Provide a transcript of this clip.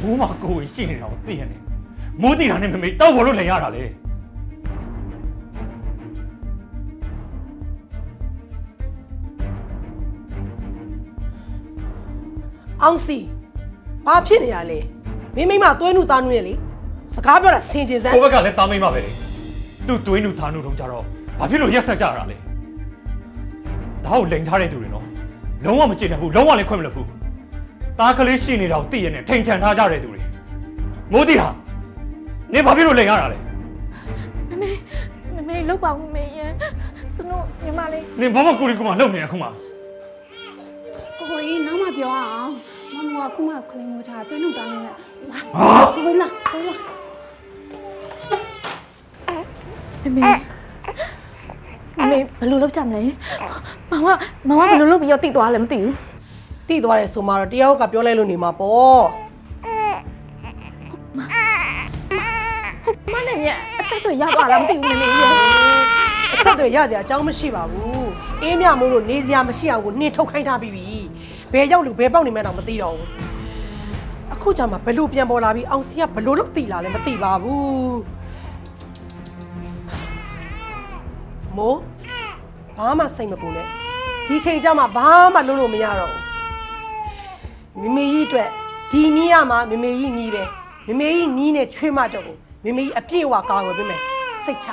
ဘူးမကိုယ်ရှိနေတာကိုသိရတယ်မိုးတီတာနဲ့မမေတောက်ဘောလို့လည်းရတာလေအောင်စီဘာဖြစ်နေရလဲမိမိမသွဲနုသားနုနဲ့လေစကားပြောတာဆင်ခြင်စမ်းကိုဘက်ကလည်းတာမိတ်မပဲလေသူ့သွေးနုသားနုတော့ကြတော့ဘာဖြစ်လို့ရက်ဆက်ကြတာလဲဒါကိုလိန်ထားတဲ့သူတွေနော်လုံးဝမကျင်တဲ့ဘူးလုံးဝလည်းခွင့်မလို့ဘူး ตาကလေးရှိနေတာကိုသိရနဲ့ထိန်ချန်ထားကြတဲ့သူတွေမိုးတီတာနင်ဘာဖြစ်လို့လိန်ရတာလဲမမေမမေလောက်ပါဦးမမေရန်စနုညီမလေးနင်ဘာမှကိုရီကမှလုံနေရခုမှကိုကိုကြီးနောက်မှပြောအောင်မမကခုမှခလင်းမူထားတွင်းနှုတ်တောင်းနေတာဟာကိုကိုလာကိုလာမမေမမေဘယ်လိုလုပ်ကြမလဲမမမမဘယ်လိုလုပ်ပြီးတော့တိသွားလဲမသိဘူး တိသွားတယ်ဆိုမှတော့တယောက်ကပြောလိုက်လို့နေမှာပေါ့မနဲ့မြအဆက်တွေရသွားလားမသိဘူးမမေရန်အဆက်တွေရစရာအကြောင်းမရှိပါဘူးအေးမြမို့လို့နေစရာမရှိအောင်ကိုနှင်းထုတ်ခိုင်းထားပြီးပြီဘယ်ရောက်လို့ဘယ်ပေါက်နေမှန်းတော့မသိတော့ဘူးအခုကျမှဘယ်လို့ပြန်ပေါ်လာပြီးအောင်စီကဘယ်လို့လို့တိလာလဲမသိပါဘူးမိုးဘာမှစိတ်မပူနဲ့ဒီချိန်ကျမှဘာမှလုပ်လို့မရတော့ဘူး မိမေကြီးအတွက်ဒီနီးရမှာမိမေကြီးနီးပဲမိမေကြီးနီးနဲ့ချွေးမတော့ကိုမိမေကြီးအပြည့်အဝကာကွယ်ပေးမယ်စိတ်ချ